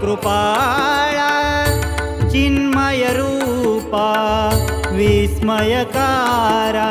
कृपाया चिन्मयरूपा विस्मयकारा।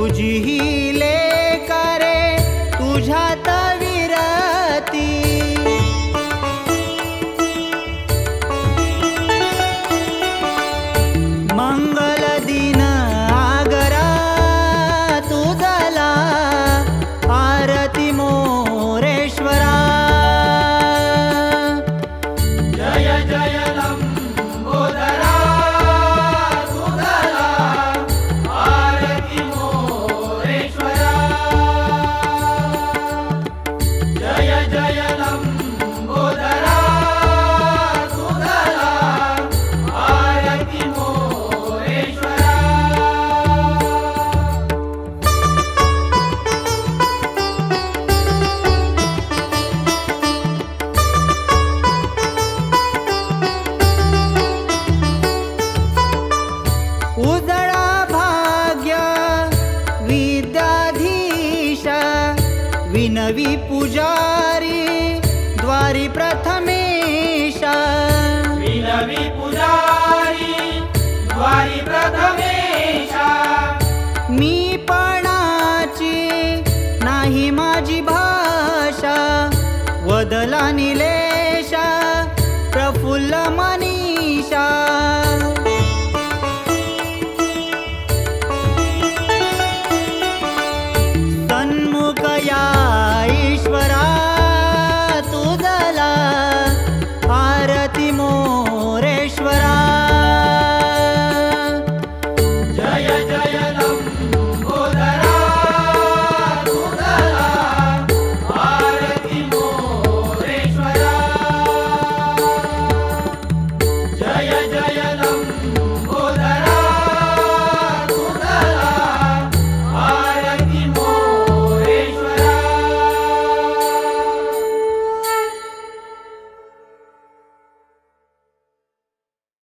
बुझी नवी पुजारी द्वारी प्रथमेश। विनवी पुजारी द्वारी प्रथमेश। मी पणाची नाही माझी भाषा वदला निलेश प्रफुल्ल मनी